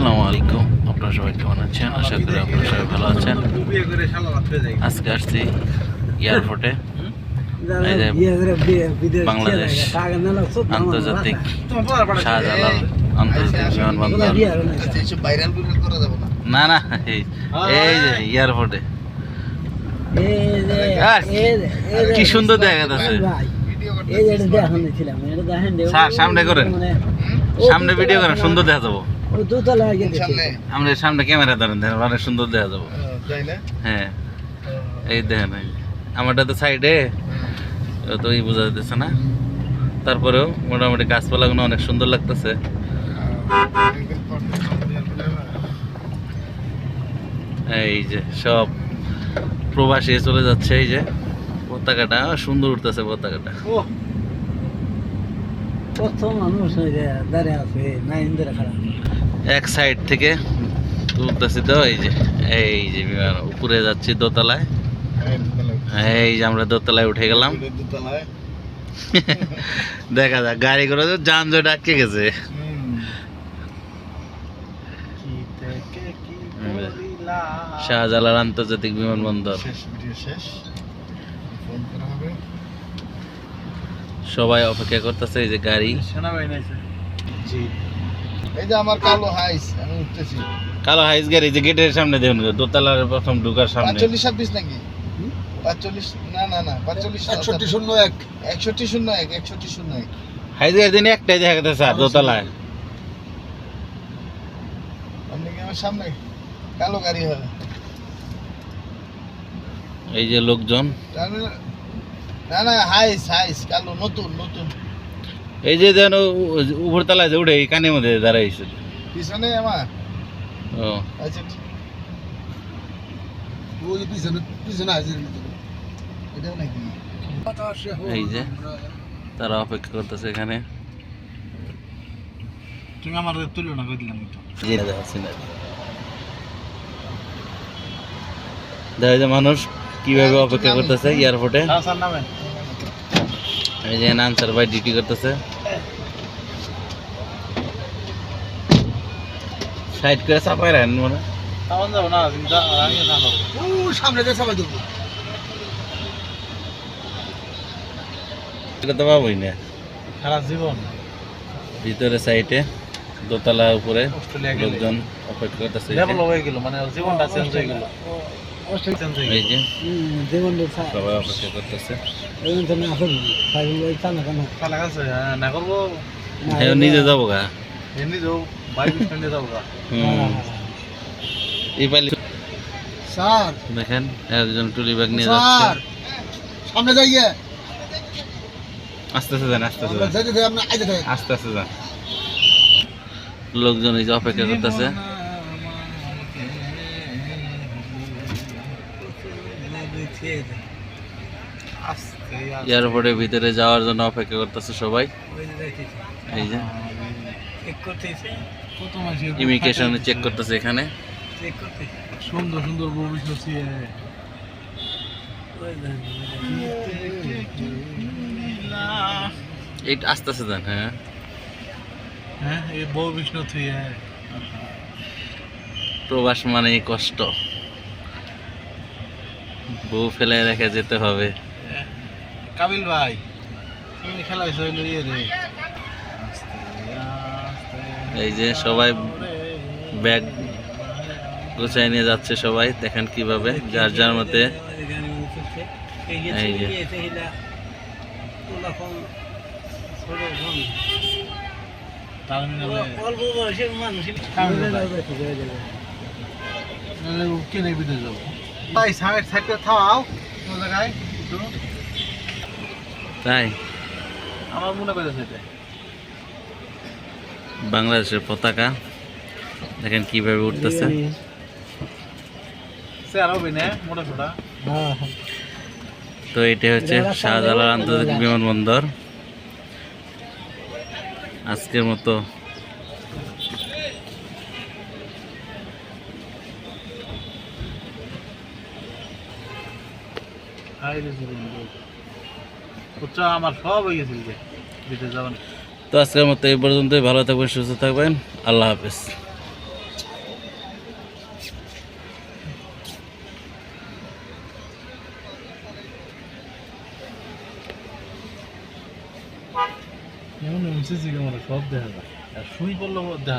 আসসালামু আলাইকুম। আপনারা সবাই কেমন আছেন? আশা করি আপনারা সবাই ভালো আছেন। আজকে আসছি এয়ারপোর্টে। বাংলাদেশ আন্তর্জাতিক শাহজালাল আন্তর্জাতিক বিমানবন্দর। না না এই এই যে এয়ারপোর্টে। কি সুন্দর দেখা যাচ্ছে। সামনে করেন। সামনে ভিডিও করেন সুন্দর দেখা যাব। সামনে। আমরা সামনে ক্যামেরা ধরেন দেখেন অনেক সুন্দর দেখা যাব। তাই না? হ্যাঁ এই দেখেন আমারটা তো সাইডে তো এই বোঝা যাচ্ছে না। তারপরেও মোটামুটি গাছপালাগুলো অনেক সুন্দর লাগতেছে। এই যে সব প্রবাসী চলে যাচ্ছে এই যে পতাকাটা সুন্দর উঠতেছে পতাকাটা। মানুষ দাঁড়িয়ে আছে না ইন্দিরা খারাপ এক সাইড থেকে তুলতেছি তো এই যে এই যে বিমান উপরে যাচ্ছি দোতলায়। এই যে আমরা দোতলায় উঠে গেলাম। দুতলায়। দেখা যাক গাড়ি করে তো যানজট আটকে গেছে। শাহজালাল আন্তর্জাতিক বিমানবন্দর। শেষ ভিডিও শেষ। ফোন করা। হবে সবাই অপেক্ষা করতেছে এই যে গাড়ি। সেনাবাহিনী জি। এই যে আমার কালো হাইস আমি উঠতেছি। কালো হাইস গাড়ি যে গেটের সামনে দেখুন দোতলার প্রথম ঢুকার সামনে। পাঁচচল্লিশ ছাব্বিশ নাকি? পাঁচচল্লিশ না না না পাঁচচল্লিশ একষট্টি শূন্য এক। একষট্টি শূন্য এক একষট্টি শূন্য এক। হাইস গাড়ি দিন একটাই দেখা গেছে স্যার দোতলায়। আপনি কি আমার সামনে কালো গাড়ি হবে? এই যে লোকজন। না না হাইস হাইস কালো নতুন নতুন। এই যে যেন উপর তলায় যে উঠে এই কানের মধ্যে দাঁড়াইছে পিছনে আমার? ও। আচ্ছা ওই পিছনে পিছনে হাজির এটাও নাকি? এই যে তারা অপেক্ষা করতেছে এখানে। তুমি আমার করে দিলাম দেখা যায় মানুষ কীভাবে অপেক্ষা করতেছে এয়ারপোর্টে এই যে আনসার ভাই ডিউটি করতেছে। সাইড করে চাপাই রাখেন মনে সামনে দিয়ে দেবো। এটা তো পাবোই না। সারা জীবন। ভিতরে সাইডে দোতলা উপরে লোকজন অপেক্ষা করতেছে। ডেভেলপ হয়ে গেল মানে জীবনটা চেঞ্জ হয়ে গেল। সবাই অপেক্ষা করতেছে। না করব। হ্যাঁ নিজে যাব গা। এমনি যাও বাইক স্ট্যান্ডে যাব হুম। এই পাইলে স্যার। দেখেন একজন টুলি ব্যাগ নিয়ে যাচ্ছে। সামনে যাইয়ে। আস্তে আস্তে যান আস্তে আস্তে আস্তে আস্তে যান। লোকজন এই যে অপেক্ষা করতেছে। এয়ারপোর্টের ভিতরে যাওয়ার জন্য অপেক্ষা করতেছে সবাই। এই যে। ইমিগ্রেশন চেক করতেছে এখানে। সুন্দর সুন্দর ভবিষ্যৎ ওই দেখেন, এই আস্তে আস্তে হ্যাঁ। হ্যাঁ এই বউ বিষ্ণু হ্যাঁ প্রবাস মানে কষ্ট। বউ ফেলে রেখে যেতে হবে। কাবিল ভাই খেলা হয়েছে এই যে সবাই ব্যাগ গুছাই নিয়ে যাচ্ছে সবাই দেখেন কীভাবে যার যার মতে। এই যে। অল্প বয়সের মানুষ যাব? ভাই সাইড সাইড থাও কোন জায়গায় তাই? আমার মনে করেছে এটা বাংলাদেশের পতাকা। দেখেন কীভাবে উঠতেছে। হ্যাঁ। তো এটা হচ্ছে শাহজালাল আন্তর্জাতিক বিমানবন্দর। আজকের মতো তো আজকের মতো এই পর্যন্তই। ভালো থাকবেন, সুস্থ থাকবেন। আল্লাহ হাফিজ। সব দেখা যায়। আর শুই পড়লে দেখা